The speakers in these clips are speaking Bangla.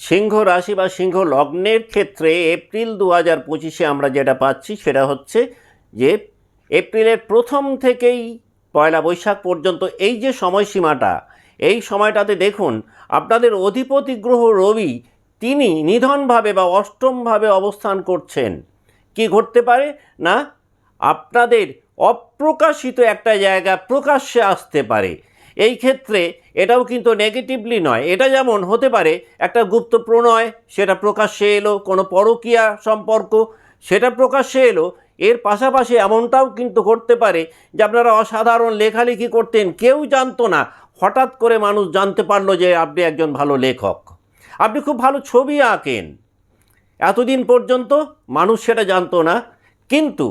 সিংহ রাশি বা সিংহ লগ্নের ক্ষেত্রে এপ্রিল দু হাজার পঁচিশে আমরা যেটা পাচ্ছি সেটা হচ্ছে যে এপ্রিলের প্রথম থেকেই পয়লা বৈশাখ পর্যন্ত এই যে সময়সীমাটা, এই সময়টাতে দেখুন আপনাদের অধিপতি গ্রহ রবি তিনি নিধনভাবে বা অষ্টমভাবে অবস্থান করছেন। কি ঘটতে পারে? না, আপনাদের অপ্রকাশিত একটা জায়গা প্রকাশ্যে আসতে পারে। এই ক্ষেত্রে এটাও কিন্তু নেগেটিভলি নয়। এটা যেমন হতে পারে, একটা গুপ্ত প্রণয়, সেটা প্রকাশ্যে এলো, কোনো পরকীয়া সম্পর্ক, সেটা প্রকাশ্যে এলো। এর পাশাপাশি এমনটাও কিন্তু করতে পারে যে আপনারা অসাধারণ লেখালেখি করতেন, কেউ জানতো না। হঠাৎ করে মানুষ জানতে পারল যে আপনি একজন ভালো লেখক। আপনি খুব ভালো ছবি আঁকেন। এতদিন পর্যন্ত মানুষ সেটা জানতো না। কিন্তু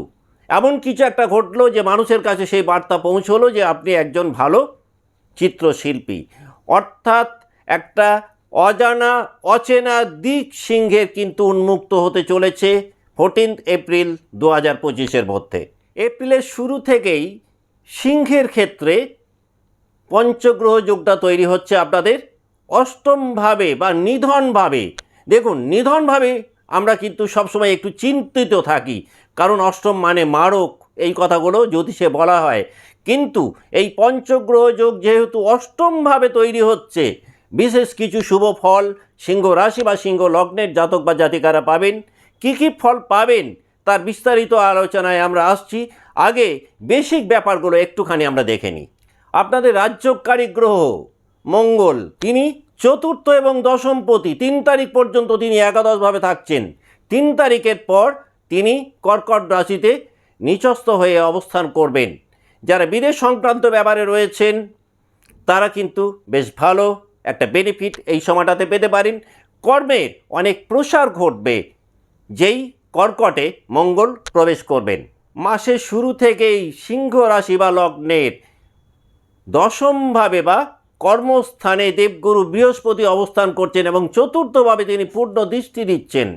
এমন কিছু একটা ঘটলো যে মানুষের কাছে সেই বার্তা পৌঁছলো যে আপনি একজন ভালো চিত্রশিল্পী। অর্থাৎ একটা অজানা, অচেনা দিক সিংহের কিন্তু উন্মুক্ত হতে চলেছে ফোরটিন্থ এপ্রিল দু হাজার পঁচিশের মধ্যে। এপ্রিলের শুরু থেকেই সিংহের ক্ষেত্রে পঞ্চগ্রহ যুগটা তৈরি হচ্ছে আপনাদের অষ্টমভাবে বা নিধনভাবে। দেখুন, নিধনভাবে আমরা কিন্তু সবসময় একটু চিন্তিত থাকি, কারণ অষ্টম মানে মারক এই কথাগুলো জ্যোতিষে বলা হয়। কিন্তু এই পঞ্চগ্রহ যোগ যেহেতু অষ্টমভাবে তৈরি হচ্ছে, বিশেষ কিছু শুভ ফল, সিংহ রাশি বা সিংহ লগ্নের জাতক বা জাতিকারা পাবেন। কী কী ফল পাবেন তার বিস্তারিত আলোচনায় আমরা আসছি। আগে বেসিক ব্যাপারগুলো একটুখানি আমরা দেখে নিই। আপনাদের রাজ্যকারী গ্রহ মঙ্গল, তিনি চতুর্থ এবং দশমপতি তিন তারিখ পর্যন্ত তিনি একাদশভাবে থাকছেন। তিন তারিখের পর তিনি কর্কট রাশিতে নিচস্থ হয়ে অবস্থান করবেন। যারা বিদেশ সংক্রান্ত ব্যাপারে রয়েছেন, তারা কিন্তু বেশ ভালো একটা বেনিফিট এই সময়টাতে পেতে পারেন। কর্মের অনেক প্রসার ঘটবে, যেই কর্কটে মঙ্গল প্রবেশ করবেন। মাসের শুরু থেকেই সিংহ রাশি বা লগ্নের দশমভাবে বা কর্মস্থানে দেবগুরু বৃহস্পতি অবস্থান করছেন এবং চতুর্থভাবে তিনি পূর্ণ দৃষ্টি দিচ্ছেন।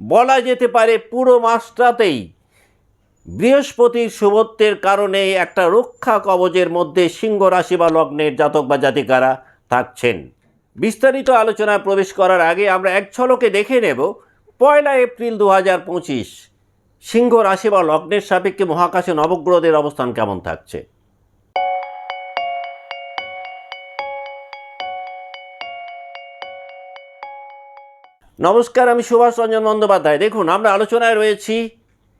বলা যেতে পারে পুরো মাসটাতেই বৃহস্পতির শুভত্বের কারণে একটা রক্ষা কবচের মধ্যে সিংহ রাশি বা লগ্নের জাতক বা জাতিকারা থাকছেন। বিস্তারিত আলোচনায় প্রবেশ করার আগে আমরা এক ঝলকে দেখে নেব, পয়লা এপ্রিল দু হাজার পঁচিশ, সিংহ রাশি বা লগ্নের সাপেক্ষে মহাকাশে নবগ্রহদের অবস্থান কেমন থাকছে? নমস্কার, আমি সুভাষ রঞ্জন বন্দ্যোপাধ্যায়। দেখুন, আমরা আলোচনায় রয়েছি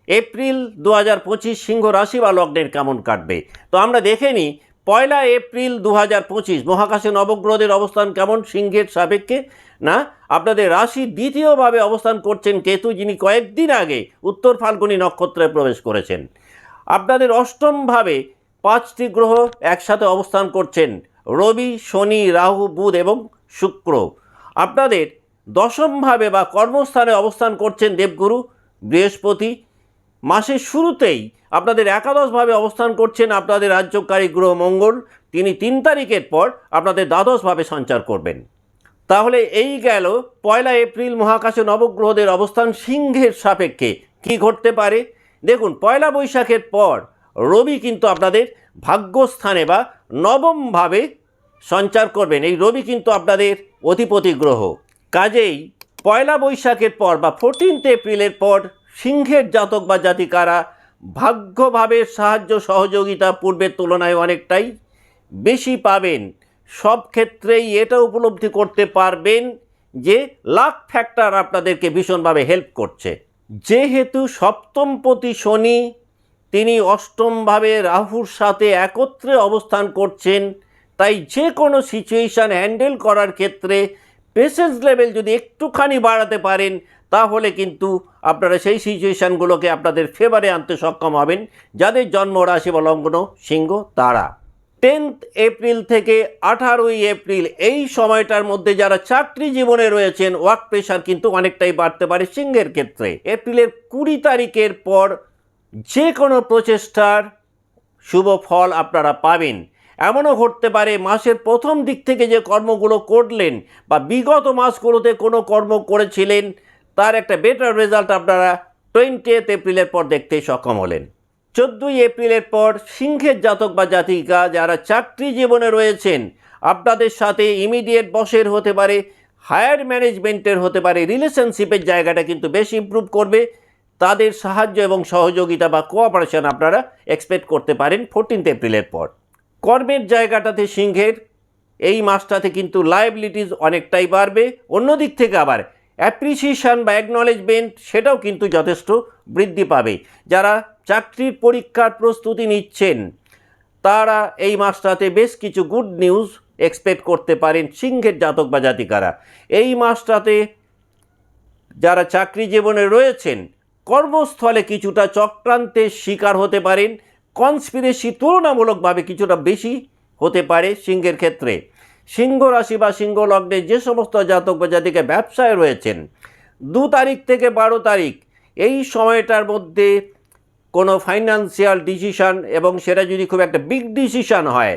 এপ্রিল দু হাজার পঁচিশ সিংহ রাশি বা লগ্নের কেমন কাটবে? তো আমরা দেখে নিই, পয়লা এপ্রিল দু হাজার পঁচিশ মহাকাশে নবগ্রহদের অবস্থান কেমন, সিংহের সাপেক্ষে? না, আপনাদের রাশি দ্বিতীয়ভাবে অবস্থান করছেন কেতু, যিনি কয়েকদিন আগে উত্তর ফাল্গুনী নক্ষত্রে প্রবেশ করেছেন। আপনাদের অষ্টমভাবে পাঁচটি গ্রহ একসাথে অবস্থান করছেন, রবি, শনি, রাহু, বুধ এবং শুক্র। আপনাদের দশমভাবে বা কর্মস্থানে অবস্থান করছেন দেবগুরু, বৃহস্পতি মাসের শুরুতেই আপনাদের একাদশভাবে অবস্থান করছেন আপনাদের রাজ্যকারী গ্রহ মঙ্গল। তিনি তিন তারিখের পর আপনাদের দ্বাদশভাবে সঞ্চার করবেন। তাহলে এই গেল পয়লা এপ্রিল মহাকাশে নবগ্রহদের অবস্থান সিংহের সাপেক্ষে। কি ঘটতে পারে? দেখুন, পয়লা বৈশাখের পর রবি কিন্তু আপনাদের ভাগ্যস্থানে বা নবমভাবে সঞ্চার করবেন। এই রবি কিন্তু আপনাদের অধিপতি গ্রহ। কাজেই পয়লা বৈশাখের পর বা ফোরটিন্থ এপ্রিলের পর সিংহের জাতক বা জাতিকারা ভাগ্যভাবে সাহায্য সহযোগিতা পূর্বের তুলনায় অনেকটাই বেশি পাবেন। সব ক্ষেত্রেই এটা উপলব্ধি করতে পারবেন যে লাক ফ্যাক্টর আপনাদেরকে ভীষণভাবে হেল্প করছে। যেহেতু সপ্তমপতি শনি, তিনি অষ্টমভাবে রাহুর সাথে একত্রে অবস্থান করছেন, তাই যে কোনো সিচুয়েশান হ্যান্ডেল করার ক্ষেত্রে পেশেন্স লেভেল যদি একটুখানি বাড়াতে পারেন, তাহলে কিন্তু আপনারা সেই সিচুয়েশানগুলোকে আপনাদের ফেভারে আনতে সক্ষম হবেন, যাদের জন্ম রাশি বা লগ্ন সিংহ তারা। টেন্থ এপ্রিল থেকে আঠারোই এপ্রিল এই সময়টার মধ্যে যারা চাকরি জীবনে রয়েছেন ওয়ার্ক প্রেশার কিন্তু অনেকটাই বাড়তে পারে সিংহের ক্ষেত্রে। এপ্রিলের কুড়ি তারিখের পর যে কোনো প্রচেষ্টার শুভ ফল আপনারা পাবেন। এমনও ঘটতে পারে মাসের প্রথম দিক থেকে যে কর্মগুলো করলেন বা বিগত মাসগুলোতে কোনো কর্ম করেছিলেন, তার একটা বেটার রেজাল্ট আপনারা টোয়েন্টি টোয়েন্টিয়েথ এপ্রিলের পর দেখতে সক্ষম হলেন। চোদ্দোই এপ্রিলের পর সিংহের জাতক বা জাতিকা যারা চাকরি জীবনে রয়েছেন, আপনাদের সাথে ইমিডিয়েট বসের হতে পারে হায়ার ম্যানেজমেন্টের হতে পারে রিলেশনশিপের জায়গাটা কিন্তু বেশ ইমপ্রুভ করবে। তাদের সাহায্য এবং সহযোগিতা বা কোঅপারেশন আপনারা এক্সপেক্ট করতে পারেন ফোরটিন্থ এপ্রিলের পর। কর্মের জায়গাটাতে সিংহের, এই মাসটাতে কিন্তু লায়াবিলিটিস অনেকটাই বাড়বে। অন্যদিক থেকে আবার অ্যাপ্রিসিয়েশন বা অ্যাকনলেজমেন্ট সেটাও কিন্তু যথেষ্ট বৃদ্ধি পাবে। যারা চাকরির পরীক্ষার প্রস্তুতি নিচ্ছেন, তারা এই মাসটাতে বেশ কিছু গুড নিউজ এক্সপেক্ট করতে পারেন সিংহের জাতক বা জাতিকারা। এই মাসটাতে যারা চাকরি জীবনে রয়েছেন, কর্মস্থলে কিছুটা চক্রান্তের শিকার হতে পারেন। কনস্পিরেসি তুলনামূলকভাবে কিছুটা বেশি হতে পারে সিংহের ক্ষেত্রে। সিংহ রাশি বা সিংহ লগ্নে যে সমস্ত জাতক বা জাতিকে ব্যবসায় রয়েছেন, দু তারিখ থেকে বারো তারিখ, এই সময়টার মধ্যে কোনো ফাইন্যান্সিয়াল ডিসিশান এবং সেটা যদি খুব একটা বিগ ডিসিশান হয়,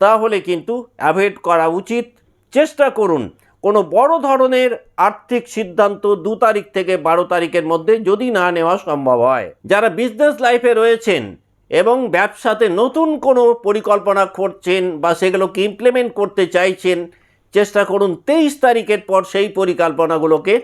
তাহলে কিন্তু অ্যাভয়েড করা উচিত। চেষ্টা করুন কোনো বড় ধরনের আর্থিক সিদ্ধান্ত দু তারিখ থেকে বারো তারিখের মধ্যে যদি না নেওয়া সম্ভব হয়। যারা বিজনেস লাইফে রয়েছেন এবং ব্যবসাতে নতুন কোনো পরিকল্পনা করছেন বা সেগুলোকে ইমপ্লিমেন্ট করতে চাইছেন, চেষ্টা করুন তেইশ তারিখের পর সেই পরিকল্পনাগুলোকে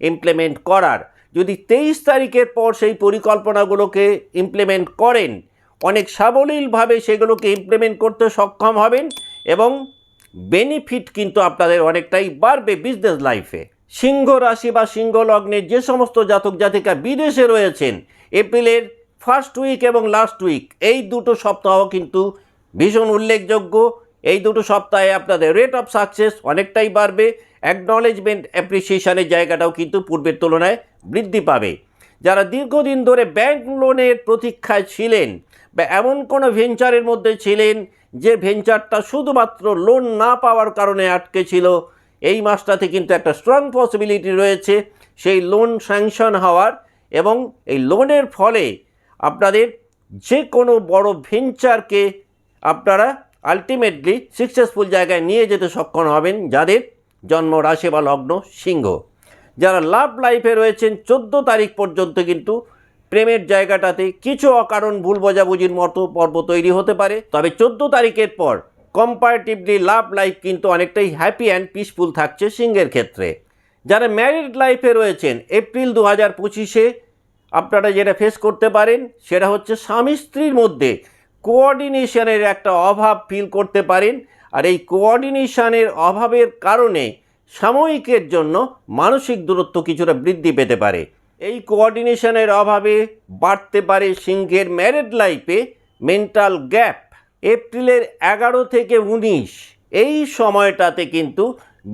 ইমপ্লিমেন্ট করার। যদি তেইশ তারিখের পর সেই পরিকল্পনাগুলোকে ইমপ্লিমেন্ট করেন, অনেক সাবলীলভাবে সেগুলোকে ইমপ্লিমেন্ট করতে সক্ষম হবেন এবং বেনিফিট কিন্তু আপনাদের অনেকটাই বাড়বে বিজনেস লাইফে সিংহ রাশি বা সিংহ লগ্নের যে সমস্ত জাতক জাতিকা বিদেশে রয়েছেন, এপ্রিলের ফার্স্ট উইক এবং লাস্ট উইক, এই দুটো সপ্তাহ কিন্তু ভীষণ উল্লেখযোগ্য। এই দুটো সপ্তাহে আপনাদের রেট অফ সাকসেস অনেকটাই বাড়বে অ্যাকনলেজমেন্ট অ্যাপ্রিসিয়েশনের জায়গাটাও কিন্তু পূর্বের তুলনায় বৃদ্ধি পাবে। যারা দীর্ঘদিন ধরে ব্যাংক লোনের প্রতীক্ষায় ছিলেন বা এমন কোনো ভেঞ্চারের মধ্যে ছিলেন যে ভেঞ্চারটা শুধুমাত্র লোন না পাওয়ার কারণে আটকে ছিল, এই মাসটাতে কিন্তু একটা স্ট্রং পসিবিলিটি রয়েছে সেই লোন স্যাংশন হওয়ার এবং এই লোনের ফলে আপনাদের যে কোনো বড় ভেঞ্চারকে আপনারা আলটিমেটলি সাকসেসফুল জায়গায় নিয়ে যেতে সক্ষম হবেন, যাদের জন্ম রাশি বা লগ্ন সিংহ। যারা লাভ লাইফে রয়েছেন, চোদ্দ তারিখ পর্যন্ত কিন্তু প্রেমের জায়গাটাতে কিছু অকারণ ভুল বোঝাবুঝির মতো পর্ব তৈরি হতে পারে। তবে চোদ্দ তারিখের পর কম্পারেটিভলি লাভ লাইফ কিন্তু অনেকটাই হ্যাপি অ্যান্ড পিসফুল থাকছে সিংহের ক্ষেত্রে। যারা ম্যারিড লাইফে রয়েছেন এপ্রিল দু হাজার পঁচিশে আপনারা যেটা ফেস করতে পারেন, সেটা হচ্ছে স্বামী স্ত্রীর মধ্যে কোঅর্ডিনেশনের একটা অভাব ফিল করতে পারেন। আর এই কোঅর্ডিনেশনের অভাবের কারণে সাময়িকের জন্য মানসিক দূরত্ব কিছুটা বৃদ্ধি পেতে পারে। এই কোঅর্ডিনেশনের অভাবে বাড়তে পারে সিংহের ম্যারেড লাইফে মেন্টাল গ্যাপ এপ্রিলের এগারো থেকে উনিশ, এই সময়টাতে কিন্তু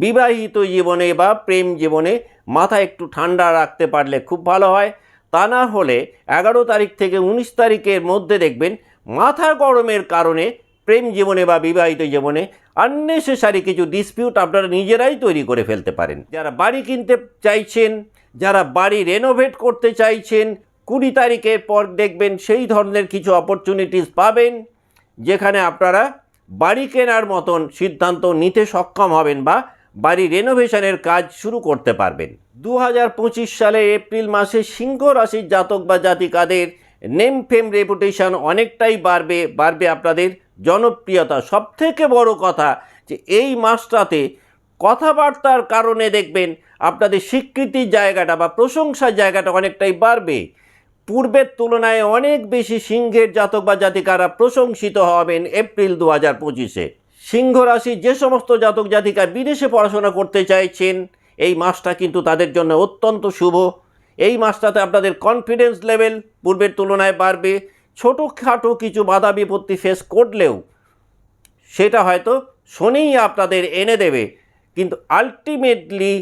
বিবাহিত জীবনে বা প্রেম জীবনে মাথা একটু ঠান্ডা রাখতে পারলে খুব ভালো হয়। তা না হলে এগারো তারিখ থেকে উনিশ তারিখের মধ্যে দেখবেন মাথা গরমের কারণে প্রেম জীবনে বা বিবাহিত জীবনে আননেসেসারি কিছু ডিসপিউট আপনারা নিজেরাই তৈরি করে ফেলতে পারেন। যারা বাড়ি কিনতে চাইছেন, যারা বাড়ি রেনোভেট করতে চাইছেন, কুড়ি তারিখের পর দেখবেন সেই ধরনের কিছু অপরচুনিটিস পাবেন, যেখানে আপনারা বাড়ি কেনার মতন সিদ্ধান্ত নিতে সক্ষম হবেন বা বাড়ি রেনোভেশনের কাজ শুরু করতে পারবেন। দু হাজার পঁচিশ সালে এপ্রিল মাসে সিংহ রাশির জাতক বা জাতিকাদের নেম ফেম রেপুটেশন অনেকটাই বাড়বে বাড়বে আপনাদের জনপ্রিয়তা। সবথেকে বড় কথা যে এই মাসটাতে কথাবার্তার কারণে দেখবেন আপনাদের স্বীকৃতির জায়গাটা বা প্রশংসার জায়গাটা অনেকটাই বাড়বে। পূর্বের তুলনায় অনেক বেশি সিংহের জাতক বা জাতিকারা প্রশংসিত হবেন এপ্রিল দু হাজার পঁচিশে। সিংহ রাশি যে সমস্ত জাতক জাতিকা বিদেশে পড়াশোনা করতে চাইছেন, এই মাসটা কিন্তু তাদের জন্য অত্যন্ত শুভ। এই মাসটাতে আপনাদের কনফিডেন্স লেভেল পূর্বের তুলনায় বাড়বে। ছোটোখাটো কিছু বাধা বিপত্তি ফেস করলেও সেটা হয়তো শনিই আপনাদের এনে দেবে। কিন্তু আলটিমেটলি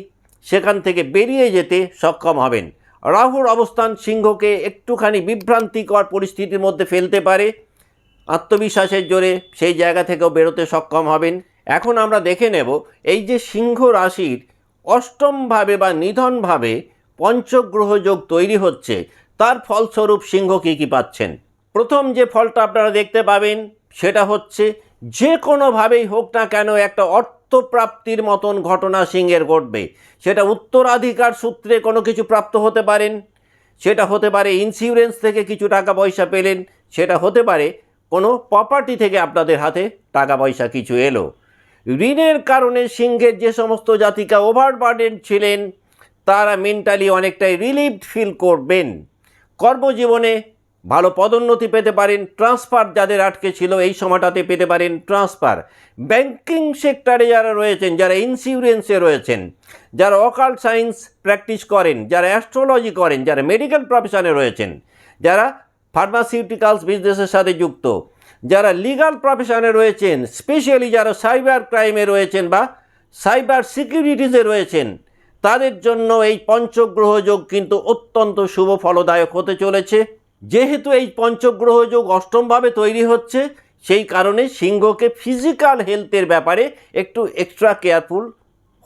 সেখান থেকে বেরিয়ে যেতে সক্ষম হবেন। রাহুর অবস্থান সিংহকে একটুখানি বিভ্রান্তিকর পরিস্থিতির মধ্যে ফেলতে পারে। আত্মবিশ্বাসের জোরে সেই জায়গা থেকেও বেরোতে সক্ষম হবেন। এখন আমরা দেখে নেব এই যে সিংহ রাশির অষ্টমভাবে বা নিধনভাবে পঞ্চগ্রহ যোগ তৈরি হচ্ছে, তার ফলস্বরূপ সিংহ কী কী পাচ্ছেন? প্রথম যে ফলটা আপনারা দেখতে পাবেন, সেটা হচ্ছে যে কোনোভাবেই হোক না কেন একটা অর্থপ্রাপ্তির মতন ঘটনা সিংহের ঘটবে। সেটা উত্তরাধিকার সূত্রে কোনো কিছু প্রাপ্ত হতে পারেন, সেটা হতে পারে ইন্স্যুরেন্স থেকে কিছু টাকা পয়সা পেলেন, সেটা হতে পারে কোনো প্রপার্টি থেকে আপনাদের হাতে টাকা পয়সা কিছু এলো। ঋণের কারণে সিংহের যে সমস্ত জাতিকা ওভারবার্ডেন ছিলেন, তারা মেন্টালি অনেকটাই রিলিফ ফিল করবেন। কর্মজীবনে ভালো পদোন্নতি পেতে পারেন ট্রান্সফার যাদের আটকে ছিল এই সময়টাতে পেতে পারেন ট্রান্সফার ব্যাংকিং সেক্টরে যারা রয়েছেন, যারা ইন্স্যুরেন্সে রয়েছেন, যারা অকাল সায়েন্স প্র্যাকটিস করেন, যারা অ্যাস্ট্রোলজি করেন, যারা মেডিকেল প্রফেশনে রয়েছেন, যারা ফার্মাসিউটিক্যালস বিজনেসের সাথে যুক্ত। যারা লিগাল প্রফেশনে রয়েছেন স্পেশালি যারা সাইবার ক্রাইমে রয়েছেন বা সাইবার সিকিউরিটিসে রয়েছেন, তাদের জন্য এই পঞ্চগ্রহ যোগ কিন্তু অত্যন্ত শুভ ফলদায়ক হতে চলেছে। যেহেতু এই পঞ্চগ্রহ যোগ অষ্টমভাবে তৈরি হচ্ছে, সেই কারণে সিংহকে ফিজিক্যাল হেলথের ব্যাপারে একটু এক্সট্রা কেয়ারফুল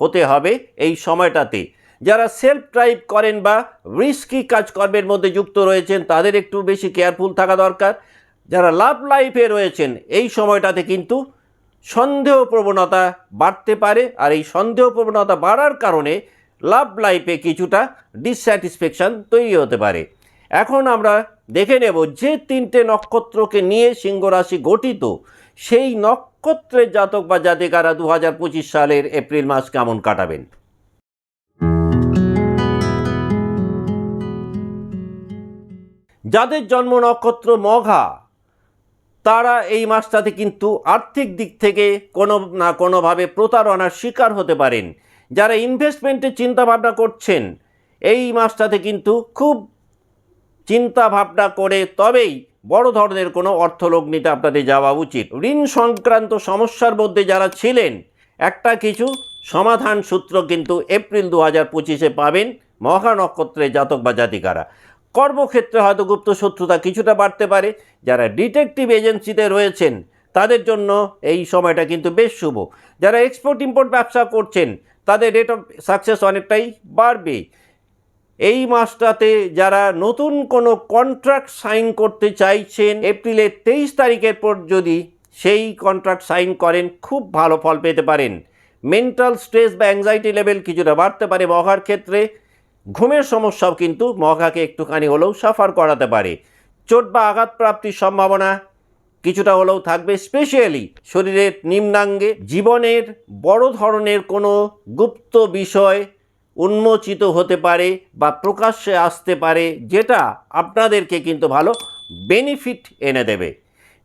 হতে হবে এই সময়টাতে। যারা সেলফ ড্রাইভ করেন বা রিস্কি কাজকর্মের মধ্যে যুক্ত রয়েছেন, তাদের একটু বেশি কেয়ারফুল থাকা দরকার। যারা লাভ লাইফে রয়েছেন, এই সময়টাতে কিন্তু সন্দেহ প্রবণতা বাড়তে পারে আর এই সন্দেহ প্রবণতা বাড়ার কারণে লাভ লাইফে কিছুটা ডিসস্যাটিসফ্যাকশান তৈরি হতে পারে। এখন আমরা দেখে নেব যে তিনটে নক্ষত্রকে নিয়ে সিংহ রাশি গঠিত, সেই নক্ষত্রের জাতক বা জাতিকারা দু হাজার পঁচিশ সালের এপ্রিল মাস কেমন কাটাবেন? যাদের জন্ম নক্ষত্র মঘা, তারা এই মাসটাতে কিন্তু আর্থিক দিক থেকে কোনো না কোনোভাবে প্রতারণার শিকার হতে পারেন। যারা ইনভেস্টমেন্টের চিন্তাভাবনা করছেন, এই মাসটাতে কিন্তু খুব চিন্তা ভাবনা করে তবেই বড় ধরনের কোনো অর্থলগ্নিতে আপনাদের যাওয়া উচিত। ঋণ সংক্রান্ত সমস্যার মধ্যে যারা ছিলেন, একটা কিছু সমাধান সূত্র কিন্তু এপ্রিল দু হাজার পঁচিশে পাবেন মহা নক্ষত্রের জাতক বা জাতিকারা। কর্মক্ষেত্রে হয়তো গুপ্ত শত্রুতা কিছুটা বাড়তে পারে। যারা ডিটেকটিভ এজেন্সিতে রয়েছেন, তাদের জন্য এই সময়টা কিন্তু বেশ শুভ। যারা এক্সপোর্ট ইম্পোর্ট ব্যবসা করছেন, তাদের রেট অফ সাকসেস অনেকটাই বাড়বে। এই মাসটাতে যারা নতুন কোনো কন্ট্রাক্ট সাইন করতে চাইছেন, এপ্রিলের তেইশ তারিখের পর যদি সেই কন্ট্রাক্ট সাইন করেন, খুব ভালো ফল পেতে পারেন। মেন্টাল স্ট্রেস বা অ্যাংজাইটি লেভেল কিছুটা বাড়তে পারে মহার ক্ষেত্রে। ঘুমের সমস্যাও কিন্তু মহাকে একটুখানি হলেও সাফার করাতে পারে। চোট বা আঘাত প্রাপ্তির সম্ভাবনা কিছুটা হলেও থাকবে, স্পেশালি শরীরের নিম্নাঙ্গে। জীবনের বড় ধরনের কোনো গুপ্ত বিষয় উন্মোচিত হতে পারে বা প্রকাশ্যে আসতে পারে, যেটা আপনাদেরকে কিন্তু ভালো বেনিফিট এনে দেবে।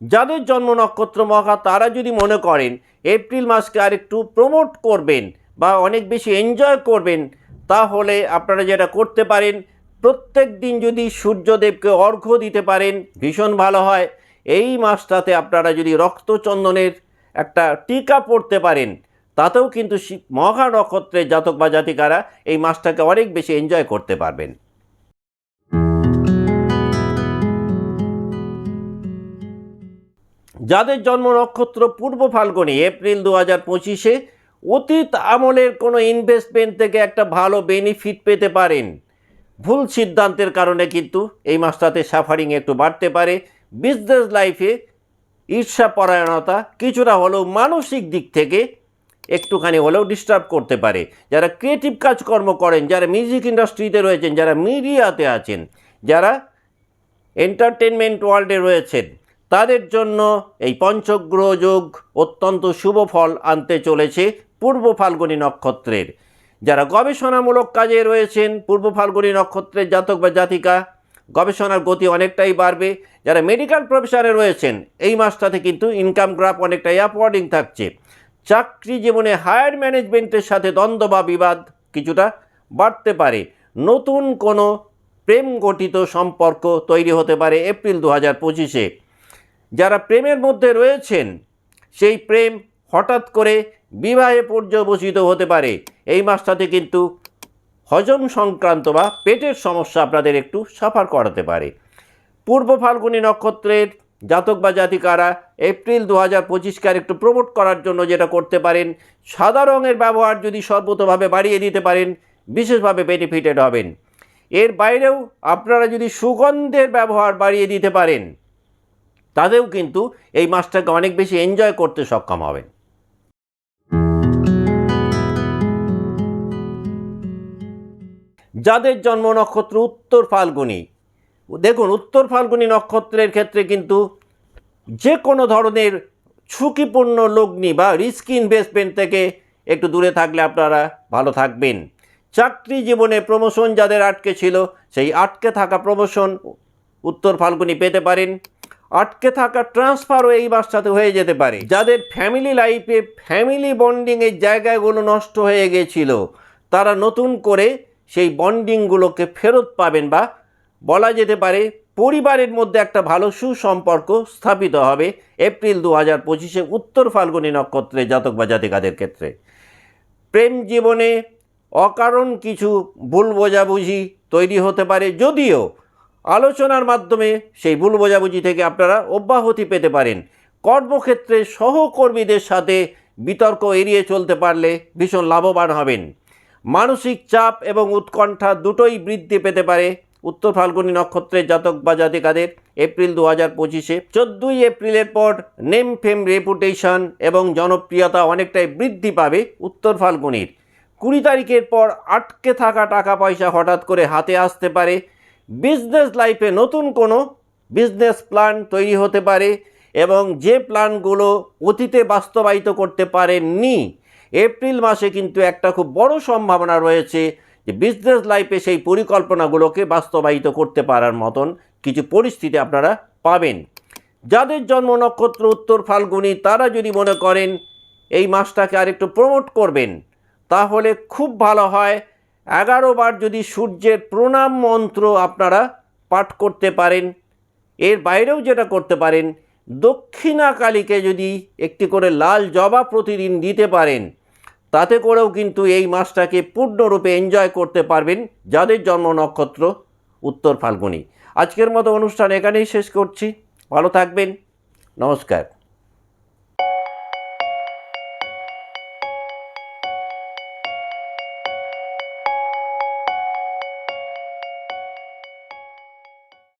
যাদের জন্ম নক্ষত্র মহা, তারা যদি মনে করেন, এপ্রিল মাসকে আরেকটু প্রমোট করবেন বা অনেক বেশি এনজয় করবেন তাহলে আপনারা যেটা করতে পারেন, প্রত্যেক দিন যদি সূর্যদেবকে অর্ঘ্য দিতে পারেন, ভীষণ ভালো হয়। এই মাসটাতে আপনারা যদি রক্তচন্দনের একটা টিকা পড়তে পারেন, তাতেও কিন্তু মহা নক্ষত্রের জাতক বা জাতিকারা এই মাসটাকে অনেক বেশি এনজয় করতে পারবেন। যাদের জন্ম নক্ষত্র পূর্ব ফাল্গুনি, এপ্রিল দু হাজার পঁচিশে অতীত আমলের কোনো ইনভেস্টমেন্ট থেকে একটা ভালো বেনিফিট পেতে পারেন। ভুল সিদ্ধান্তের কারণে কিন্তু এই মাসটাতে সাফারিং একটু বাড়তে পারে। বিজনেস লাইফে ঈর্ষাপরায়ণতা কিছুটা হলেও মানসিক দিক থেকে একটুখানি হলেও ডিস্টার্ব করতে পারে। যারা ক্রিয়েটিভ কাজকর্ম করেন, যারা মিউজিক ইন্ডাস্ট্রিতে রয়েছেন, যারা মিডিয়াতে আছেন, যারা এন্টারটেনমেন্ট ওয়ার্ল্ডে রয়েছেন, তাদের জন্য এই পঞ্চগ্রহ যোগ অত্যন্ত শুভ ফল আনতে চলেছে। পূর্ব ফাল্গুনী নক্ষত্রের। যারা গবেষণামূলক কাজে রয়েছেন, পূর্ব ফাল্গুনী নক্ষত্রের জাতক বা জাতিকা, গবেষণার গতি অনেকটাই বাড়বে। যারা মেডিকেল প্রফেশনে রয়েছেন, এই মাসটাতে কিন্তু ইনকাম গ্রাফ অনেকটাই আপওয়ার্ডিং থাকছে। চাকরি জীবনে হায়ার ম্যানেজমেন্টের সাথে দ্বন্দ্ব বা বিবাদ কিছুটা বাড়তে পারে। নতুন কোনো প্রেম গঠিত সম্পর্ক তৈরি হতে পারে এপ্রিল দু হাজার পঁচিশে। যারা প্রেমের মধ্যে রয়েছেন, সেই প্রেম হঠাৎ করে বিবাহে পর্যবসিত হতে পারে। এই মাসটাতে কিন্তু হজম সংক্রান্ত বা পেটের সমস্যা আপনাদের একটু সাফার করাতে পারে। পূর্ব ফাল্গুনী নক্ষত্রের জাতক বা জাতিকারা এপ্রিল দু হাজার পঁচিশকে আর একটু প্রমোট করার জন্য যেটা করতে পারেন, সাদা রঙের ব্যবহার যদি সর্বতভাবে বাড়িয়ে দিতে পারেন, বিশেষভাবে বেনিফিটেড হবেন। এর বাইরেও আপনারা যদি সুগন্ধের ব্যবহার বাড়িয়ে দিতে পারেন, তাতেও কিন্তু এই মাসটাকে অনেক বেশি এনজয় করতে সক্ষম হবেন। যাদের জন্ম নক্ষত্র উত্তর ফাল্গুনি। দেখুন, উত্তর ফাল্গুনি নক্ষত্রের ক্ষেত্রে কিন্তু যে কোনো ধরনের ঝুঁকিপূর্ণ লগ্নি বা রিস্ক ইনভেস্টমেন্ট থেকে একটু দূরে থাকলে আপনারা ভালো থাকবেন। চাকরি জীবনে প্রমোশন যাদের আটকে ছিল, সেই আটকে থাকা প্রমোশন উত্তর ফাল্গুনি পেতে পারেন। আটকে থাকা ট্রান্সফারও এই মাসটাতে হয়ে যেতে পারে। যাদের ফ্যামিলি লাইফে ফ্যামিলি বন্ডিংয়ের জায়গাগুলো নষ্ট হয়ে গেছিল, তারা নতুন করে সেই বন্ডিংগুলোকে ফেরত পাবেন বা বলা যেতে পারে পরিবারের মধ্যে একটা ভালো সুসম্পর্ক স্থাপিত হবে এপ্রিল দু হাজার পঁচিশে উত্তর ফাল্গুনী নক্ষত্রে জাতক বা জাতিকাদের ক্ষেত্রে। প্রেম জীবনে অকারণ কিছু ভুল বোঝাবুঝি তৈরি হতে পারে যদিও আলোচনার মাধ্যমে সেই ভুল বোঝাবুঝি থেকে আপনারা অব্যাহতি পেতে পারেন। কর্মক্ষেত্রে সহকর্মীদের সাথে বিতর্ক এড়িয়ে চলতে পারলে ভীষণ লাভবান হবেন। মানসিক চাপ এবং উৎকণ্ঠা দুটোই বৃদ্ধি পেতে পারে। উত্তর ফাল্গুনি নক্ষত্রের জাতক বা জাতিকাদের এপ্রিল দু হাজার পঁচিশে চোদ্দই এপ্রিলের পর নেম ফেম রেপুটেশন এবং জনপ্রিয়তা অনেকটাই বৃদ্ধি পাবে উত্তর ফাল্গুনির। কুড়ি তারিখের পর আটকে থাকা টাকা পয়সা হঠাৎ করে হাতে আসতে পারে। বিজনেস লাইফে নতুন কোনো বিজনেস প্ল্যান তৈরি হতে পারে এবং যে প্ল্যানগুলো অতীতে বাস্তবায়িত করতে পারেননি এপ্রিল মাসে কিন্তু একটা খুব বড় সম্ভাবনা রয়েছে যে বিজনেস লাইফে সেই পরিকল্পনাগুলোকে বাস্তবায়িত করতে পারার মতন কিছু পরিস্থিতি আপনারা পাবেন। যাদের জন্ম নক্ষত্র উত্তর ফাল্গুনি, তারা যদি মনে করেন এই মাসটাকে আরেকটু প্রমোট করবেন, তাহলে খুব ভালো হয়। এগারো বার যদি সূর্যের প্রণাম মন্ত্র আপনারা পাঠ করতে পারেন, এর বাইরেও যেটা করতে পারেন দক্ষিণাকালীকে যদি একটি করে লাল জবা প্রতিদিন দিতে পারেন, তাতে করেও কিন্তু এই মাসটাকে পূর্ণরূপে এনজয় করতে পারবেন যাদের জন্ম নক্ষত্র উত্তর ফাল্গুনি। আজকের মতো অনুষ্ঠান এখানেই শেষ করছি। ভালো থাকবেন। নমস্কার।